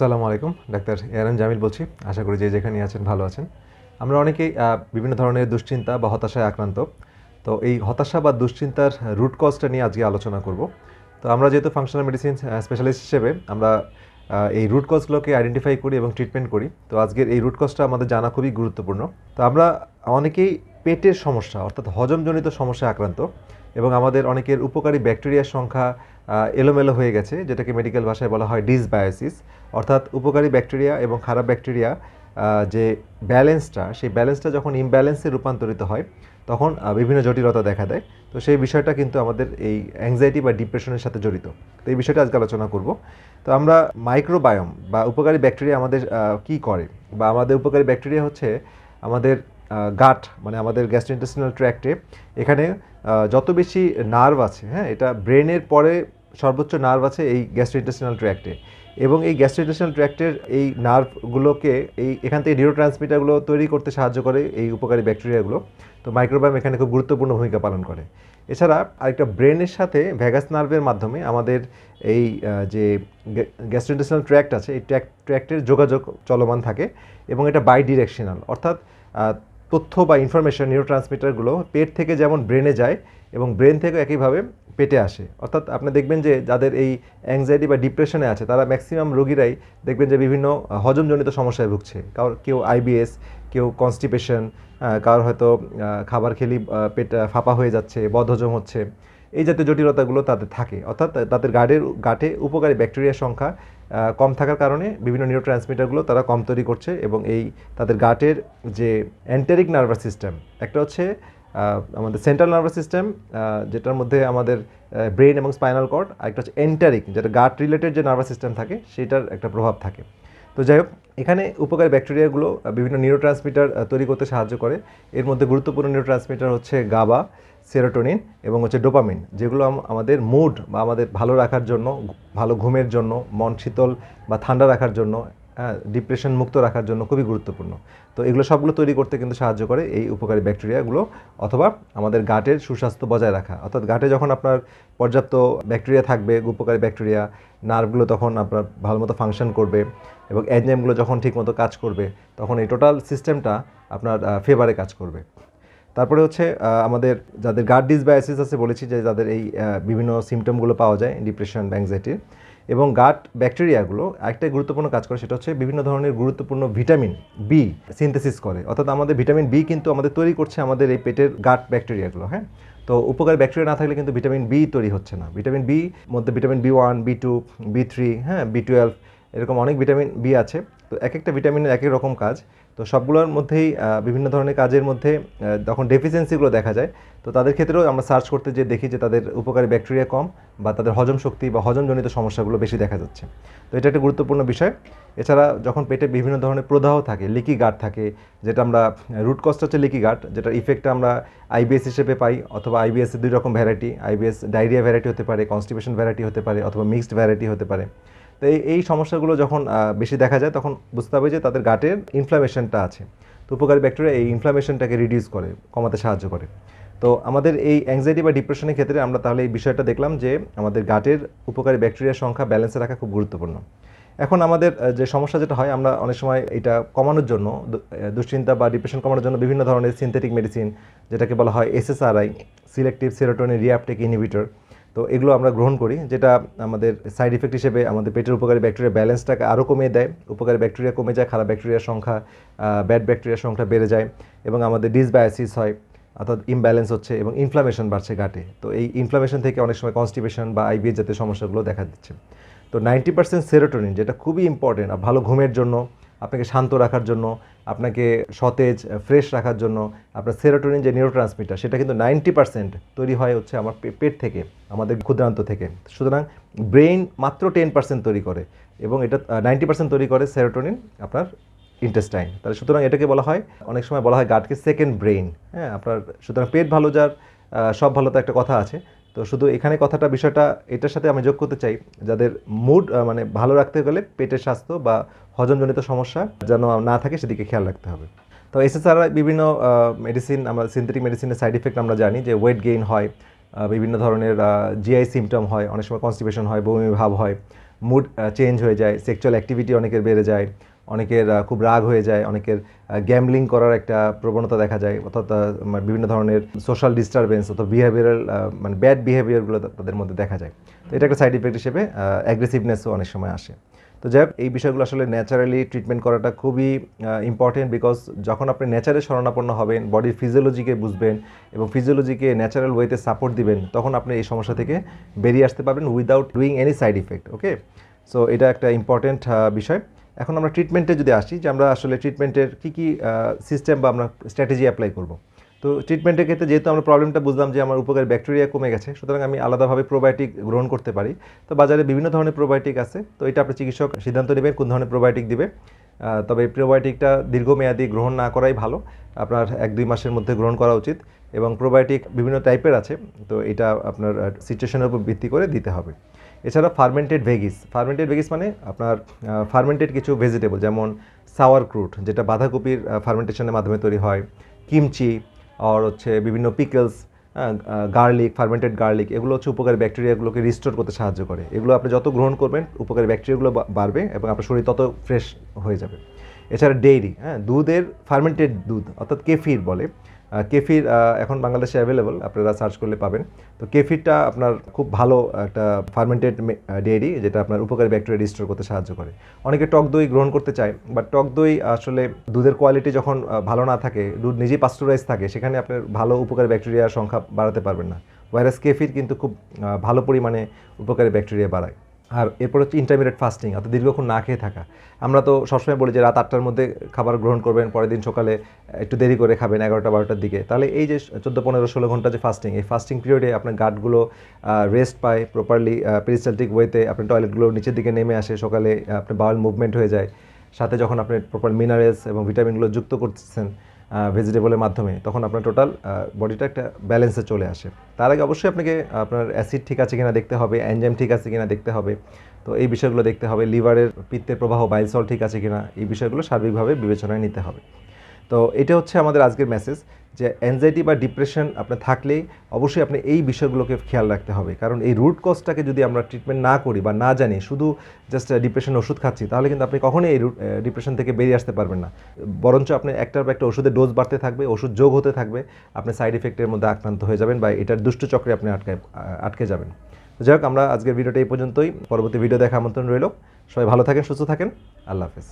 আসসালামু আলাইকুম, doctor ARM Jamil বলছি। আশা করি যে যেখানে আছেন ভালো আছেন। আমরা অনেকেই বিভিন্ন ধরনের দুশ্চিন্তা বা হতাশায় আক্রান্ত। তো এই হতাশা বা দুশ্চিন্তার রুট কজটা নিয়ে আজকে আলোচনা করব। তো আমরা যেহেতু ফাংশনাল মেডিসিন স্পেশালিস্ট হিসেবে আমরা এই রুট কজগুলোকে আইডেন্টিফাই করি এবং ট্রিটমেন্ট করি। তো আজকের এই রুট কজটা আমাদের জানা খুবই গুরুত্বপূর্ণ। তো আমরা অনেকেই পেটের সমস্যা, অর্থাৎ হজমজনিত সমস্যায় আক্রান্ত এবং আমাদের অনেকের উপকারী ব্যাকটেরিয়ার সংখ্যা এলোমেলো হয়ে গেছে, যেটাকে মেডিকেল ভাষায় বলা হয় ডিসবায়োসিস অর্থাৎ উপকারী ব্যাকটেরিয়া এবং খারাপ ব্যাকটেরিয়া যে ব্যালেন্সটা সেই ব্যালেন্সটা যখন ইমব্যালেন্সে রূপান্তরিত হয়, তখন বিভিন্ন জটিলতা দেখা দেয়। তো সেই বিষয়টা কিন্তু আমাদের এই অ্যাংজাইটি বা ডিপ্রেশনের সাথে জড়িত। তো এই বিষয়টা আজকে আলোচনা করব। তো আমরা মাইক্রোবায়োম বা উপকারী ব্যাকটেরিয়া আমাদের কি করে? বা আমাদের উপকারী ব্যাকটেরিয়া হচ্ছে আমাদের গাট মানে আমাদের গ্যাস্ট্রোইন্টেস্টিনাল ট্র্যাক্টে এখানে যত বেশি নার্ভ আছে হ্যাঁ এটা ব্রেনের পরে সর্বোচ্চ নার্ভ আছে এই গ্যাস্ট্রোইন্টেস্টিনাল ট্র্যাক্টে এবং এই গ্যাস্ট্রোইন্টেস্টিনাল ট্র্যাক্টের এই নার্ভগুলোকে এই, এখান থেকে নিউরো ট্রান্সমিটারগুলো তৈরি করতে সাহায্য করে এই উপকারী ব্যাকটেরিয়াগুলো তো মাইক্রোবায়োম এখানে খুব গুরুত্বপূর্ণ ভূমিকা পালন করে। এছাড়া আরেকটা ব্রেনের সাথে ভ্যাগাস নার্ভের মাধ্যমে আমাদের এই যে গ্যাস্ট্রোইন্টেস্টিনাল ট্র্যাক্ট আছে, এই ট্র্যাক ট্র্যাক্টের যোগাযোগ চলমান থাকে এবং এটা বাই ডিরেকশনাল অর্থাৎ তথ্য বা ইনফরমেশন নিউরো ট্রান্সমিটারগুলো পেট থেকে যেমন ব্রেনে যায় এবং ব্রেন থেকে একইভাবে পেটে আসে। অর্থাৎ আপনি দেখবেন যে যাদের এই অ্যাংজাইটি বা ডিপ্রেশনে আছে, তারা ম্যাক্সিমাম রোগীরাই দেখবেন যে বিভিন্ন হজমজনিত সমস্যায় ভুগছে। কারোর কেউ আইবিএস কেউ কনস্টিপেশন কারোর হয়তো খাবার খেলি পেট ফাঁপা হয়ে যাচ্ছে, বদহজম হচ্ছে। এই জাতীয় জটিলতাগুলো তাদের থাকে। অর্থাৎ তাদের গাটের গাটে উপকারী ব্যাকটেরিয়ার সংখ্যা কম থাকার কারণে বিভিন্ন নিউরো ট্রান্সমিটারগুলো তারা কম তৈরি করছে এবং এই তাদের গাটের যে অ্যান্টারিক নার্ভাস সিস্টেম একটা হচ্ছে আমাদের সেন্ট্রাল নার্ভাস সিস্টেম যেটার মধ্যে আমাদের ব্রেন এবং স্পাইনাল কর্ড আরেকটা হচ্ছে এন্টারিক যেটা গাট রিলেটেড যে নার্ভাস সিস্টেম থাকে, সেটার একটা প্রভাব থাকে। তো যাই হোক, এখানে উপকারী ব্যাকটেরিয়াগুলো বিভিন্ন নিউরো ট্রান্সমিটার তৈরি করতে সাহায্য করে। এর মধ্যে গুরুত্বপূর্ণ নিউরো ট্রান্সমিটার হচ্ছে গাবা সেরোটোনিন এবং হচ্ছে ডোপামিন যেগুলো আমাদের মুড বা আমাদের ভালো রাখার জন্য, ভালো ঘুমের জন্য, মন শীতল বা ঠান্ডা রাখার জন্য হ্যাঁ ডিপ্রেশন মুক্ত রাখার জন্য খুবই গুরুত্বপূর্ণ। তো এগুলো সবগুলো তৈরি করতে কিন্তু সাহায্য করে এই উপকারী ব্যাকটেরিয়াগুলো অথবা আমাদের গাটের সুস্বাস্থ্য বজায় রাখা। অর্থাৎ গাটে যখন আপনার পর্যাপ্ত ব্যাকটেরিয়া থাকবে, উপকারী ব্যাকটেরিয়া নার্ভগুলো তখন আপনার ভালো মতো ফাংশন করবে এবং এনজাইমগুলো যখন ঠিকমতো কাজ করবে, তখন এই টোটাল সিস্টেমটা আপনার ফেভারে কাজ করবে। তারপরে হচ্ছে আমাদের যাদের গার্ড ডিসবায়োসিস আছে, বলেছি যে যাদের এই বিভিন্ন সিমটমগুলো পাওয়া যায় ডিপ্রেশন ব্যাংজাইটির এবং গাট ব্যাকটেরিয়াগুলো আরেকটাই গুরুত্বপূর্ণ কাজ করে, সেটা হচ্ছে বিভিন্ন ধরনের গুরুত্বপূর্ণ ভিটামিন বি সিনথেসিস করে। অর্থাৎ আমাদের ভিটামিন বি কিন্তু আমাদের তৈরি করছে আমাদের এই পেটের গাট ব্যাকটেরিয়াগুলো হ্যাঁ? তো উপকার ব্যাকটেরিয়া না থাকলে কিন্তু ভিটামিন বি তৈরি হচ্ছে না। ভিটামিন বি মধ্যে vitamin B one B two B three হ্যাঁ? বি টুয়েলভ এরকম অনেক ভিটামিন বি আছে। তো এক একটা ভিটামিনের এক এক রকম কাজ। তো সবগুলোর মধ্যেই বিভিন্ন ধরনের কাজের মধ্যে যখন ডেফিসিয়েন্সিগুলো দেখা যায়, তো তাদের ক্ষেত্রেও আমরা সার্চ করতে যে দেখি যে তাদের উপকারী ব্যাকটেরিয়া কম বা তাদের হজম শক্তি বা হজমজনিত সমস্যাগুলো বেশি দেখা যাচ্ছে। তো এটা একটা গুরুত্বপূর্ণ বিষয়। এছাড়া যখন পেটে বিভিন্ন ধরনের প্রদাহ থাকে লিকি গার্ড থাকে, যেটা আমরা রুট কস্ট হচ্ছে লিকি গার্ড যেটার ইফেক্টটা আমরা আইবিএস হিসেবে পাই, অথবা আইবিএস এর দুই রকম ভ্যারাইটি আইবিএস ডায়রিয়া ভ্যারাইটি হতে পারে কনস্টিপেশন ভ্যারাইটি হতে পারে, অথবা মিক্সড ভ্যারাইটি হতে পারে। তো এই সমস্যাগুলো যখন বেশি দেখা যায়, তখন বুঝতে হবে যে তাদের গাটের ইনফ্লামেশনটা আছে। তো উপকারী ব্যাকটেরিয়া এই ইনফ্লামেশনটাকে রিডিউস করে, কমাতে সাহায্য করে। তো আমাদের এই অ্যাংজাইটি বা ডিপ্রেশনের ক্ষেত্রে আমরা তাহলে এই বিষয়টা দেখলাম যে, আমাদের গাটের উপকারী ব্যাকটেরিয়ার সংখ্যা ব্যালেন্সে রাখা খুব গুরুত্বপূর্ণ। এখন আমাদের যে সমস্যা যেটা হয়, আমরা অনেক সময় এটা কমানোর জন্য দুশ্চিন্তা বা ডিপ্রেশন কমানোর জন্য বিভিন্ন ধরনের সিনথেটিক মেডিসিন যেটাকে বলা হয় SSRI selective serotonin reuptake inhibitor তো এগুলো আমরা গ্রহণ করি, যেটা আমাদের সাইড ইফেক্ট হিসেবে আমাদের পেটের উপকারী ব্যাকটেরিয়া ব্যালেন্সটাকে আরও কমিয়ে দেয়। উপকারী ব্যাকটেরিয়া কমে যায়, খারাপ ব্যাকটেরিয়ার সংখ্যা ব্যাড ব্যাকটেরিয়ার সংখ্যা বেড়ে যায় এবং আমাদের ডিসবায়োসিস হয়, অর্থাৎ ইমব্যালেন্স হচ্ছে এবং ইনফ্লামেশন বাড়ছে গাটে তো এই ইনফ্লামেশন থেকে অনেক সময় কনস্টিপেশন বা আইবিএস জাতীয় সমস্যাগুলো দেখা দিচ্ছে। তো নাইনটি পার্সেন্ট সেরোটোনিন যেটা খুবই ইম্পর্টেন্ট আর ভালো ঘুমের জন্য আপনাকে শান্ত রাখার জন্য, আপনাকে সতেজ ফ্রেশ রাখার জন্য, আপনার সেরোটোনিন যে নিউরো ট্রান্সমিটার সেটা কিন্তু নাইনটি পার্সেন্ট তৈরি হয় হচ্ছে আমার পেট থেকে, আমাদের ক্ষুদ্রান্ত থেকে। সুতরাং ব্রেইন মাত্র টেন পার্সেন্ট তৈরি করে এবং এটা নাইনটি পার্সেন্ট তৈরি করে সেরোটোনিন আপনার ইন্টেস্টাইন তাহলে সুতরাং এটাকে বলা হয়, অনেক সময় বলা হয় গাটকে সেকেন্ড ব্রেইন হ্যাঁ আপনার, সুতরাং পেট ভালো যার সব ভালো তো একটা কথা আছে তো শুধু এখানে কথাটা, বিষয়টা, এটার সাথে আমি যোগ করতে চাই, যাদের মুড মানে ভালো রাখতে গেলে পেটের স্বাস্থ্য বা হজমজনিত সমস্যা যেন না থাকে, সেদিকে খেয়াল রাখতে হবে। তো এসএসআর বিভিন্ন মেডিসিন আমরা সিনথেটিক মেডিসিনের সাইড ইফেক্ট আমরা জানি, যে ওয়েট গেইন হয় বিভিন্ন ধরনের জিআই সিমটম হয়, অনেক সময় কনস্টিপেশন হয়, বমি ভাব হয় মুড চেঞ্জ হয়ে যায় সেক্সুয়াল অ্যাক্টিভিটি অনেকের বেড়ে যায় অনেকের খুব রাগ হয়ে যায় অনেকের গ্যামলিং করার একটা প্রবণতা দেখা যায় অর্থাৎ মানে বিভিন্ন ধরনের সোশ্যাল ডিস্টারবেন্স অথবা বিহেভিয়ারাল মানে ব্যাড বিহেভিয়ারগুলো তাদের মধ্যে দেখা যায়। তো এটা একটা সাইড ইফেক্ট হিসেবে অ্যাগ্রেসিভনেসও অনেক সময় আসে। তো যাই হোক, এই বিষয়গুলো আসলে ন্যাচারালি ট্রিটমেন্ট করাটা খুবই ইম্পর্টেন্ট বিকজ যখন আপনি ন্যাচারে শরণাপন্ন হবেন বডির ফিজিওলজিকে বুঝবেন এবং ফিজিওলজিকে ন্যাচারাল ওয়েতে সাপোর্ট দিবেন তখন আপনি এই সমস্যা থেকে বেরিয়ে আসতে পারবেন without doing any side effect okay so এটা একটা ইম্পর্টেন্ট বিষয়। এখন আমরা ট্রিটমেন্টে যদি আসি যে আমরা আসলে ট্রিটমেন্টের কী কী সিস্টেম বা আমরা স্ট্র্যাটেজি অ্যাপ্লাই করব। তো ট্রিটমেন্টের ক্ষেত্রে যেহেতু আমরা প্রবলেমটা বুঝলাম যে আমার উপকার ব্যাকটেরিয়া কমে গেছে, সুতরাং আমি আলাদাভাবে প্রোবায়োটিক গ্রহণ করতে পারি। তো বাজারে বিভিন্ন ধরনের প্রোবায়োটিক আছে, তো এটা আপনি চিকিৎসক সিদ্ধান্ত নেবেন কোন ধরনের প্রোবায়োটিক দিবে। তবে প্রোবায়োটিকটা দীর্ঘমেয়াদী গ্রহণ না করাই ভালো, আপনার এক দুই মাসের মধ্যে গ্রহণ করা উচিত এবং প্রোবায়োটিক বিভিন্ন টাইপের আছে, তো এটা আপনার সিচুয়েশনের উপর ভিত্তি করে দিতে হবে। এছাড়া ফার্মেন্টেড ভেগিস ফার্মেন্টেড ভেগিস মানে আপনার ফার্মেন্টেড কিছু ভেজিটেবল যেমন সাওয়ার ক্রুট যেটা বাঁধাকপির ফার্মেন্টেশনের মাধ্যমে তৈরি হয়। কিমচি আর হচ্ছে বিভিন্ন পিকলস গার্লিক ফার্মেন্টেড গার্লিক এগুলো হচ্ছে উপকারী ব্যাকটেরিয়াগুলোকে রিস্টোর করতে সাহায্য করে। এগুলো আপনি যত গ্রহণ করবেন, উপকারী ব্যাকটেরিয়াগুলো বাড়বে এবং আপনার শরীর তত ফ্রেশ হয়ে যাবে। এছাড়া ডেইরি হ্যাঁ দুধের ফার্মেন্টেড দুধ, অর্থাৎ কেফির বলে কেফির এখন বাংলাদেশে অ্যাভেলেবল আপনারা সার্চ করলে পাবেন। তো কেফিরটা আপনার খুব ভালো একটা ফার্মেন্টেড ডেয়ারি যেটা আপনার উপকারী ব্যাকটেরিয়া রিস্টোর করতে সাহায্য করে। অনেকে টক দই গ্রহণ করতে চায় বাট টক দই আসলে দুধের কোয়ালিটি যখন ভালো না থাকে, দুধ নিজেই পাস্টুরাইজ থাকে, সেখানে আপনার ভালো উপকারী ব্যাকটেরিয়ার সংখ্যা বাড়াতে পারবেন না। ভাইরাস কেফির কিন্তু খুব ভালো পরিমাণে উপকারী ব্যাকটেরিয়া বাড়ায়। আর এরপর হচ্ছে ইন্টারমিডিয়েট ফাস্টিং অর্থাৎ দীর্ঘক্ষণ না খেয়ে থাকা। আমরা তো সবসময় বলি যে রাত আটটার মধ্যে খাবার গ্রহণ করবেন, পরের দিন সকালে একটু দেরি করে খাবেন, এগারোটা, বারোটার দিকে। তাহলে এই যে চোদ্দ, পনেরো, ষোলো ঘণ্টা যে ফাস্টিং এই ফাস্টিং পিরিয়ডে আপনার গার্ডগুলো রেস্ট পায় প্রপারলি পেরিস্টালটিক ওয়েতে আপনার টয়লেটগুলো নিচের দিকে নেমে আসে, সকালে আপনার বাউল মুভমেন্ট হয়ে যায়। সাথে যখন আপনি প্রপার মিনারেলস এবং ভিটামিনগুলো যুক্ত করতেছেন ভেজিটেবলের মাধ্যমে, তখন আপনার টোটাল বডিটা একটা ব্যালেন্সে চলে আসে। তার আগে অবশ্যই আপনাকে, আপনার অ্যাসিড ঠিক আছে কিনা দেখতে হবে অ্যানজাইম ঠিক আছে কিনা দেখতে হবে। তো এই বিষয়গুলো দেখতে হবে লিভারের পিত্তের প্রবাহ বাইলসল ঠিক আছে কিনা, এই বিষয়গুলো সার্বিকভাবে বিবেচনায় নিতে হবে। তো এটা হচ্ছে আমাদের আজকের মেসেজ যে অ্যাংজাইটি বা ডিপ্রেশন আপনার থাকলেই অবশ্যই আপনি এই বিষয়গুলোকে খেয়াল রাখতে হবে। কারণ এই রুট কজটাকে যদি আমরা ট্রিটমেন্ট না করি বা না জানি, শুধু জাস্ট ডিপ্রেশন ওষুধ খাচ্ছি, তাহলে কিন্তু আপনি কখনোই এই ডিপ্রেশন থেকে বেরিয়ে আসতে পারবেন না। বরঞ্চ আপনি একটার পর একটা ওষুধের ডোজ বাড়তে থাকবে, ওষুধ যোগ হতে থাকবে, আপনি সাইড এফেক্টের মধ্যে আক্রান্ত হয়ে যাবেন বা এটার দুষ্ট চক্রে আপনি আটকে আটকে যাবেন। যাই হোক, আমরা আজকের ভিডিওটা এই পর্যন্তই। পরবর্তী ভিডিও দেখা আমন্ত্রণ রইল। সবাই ভালো থাকেন, সুস্থ থাকেন। আল্লাহ হাফেজ।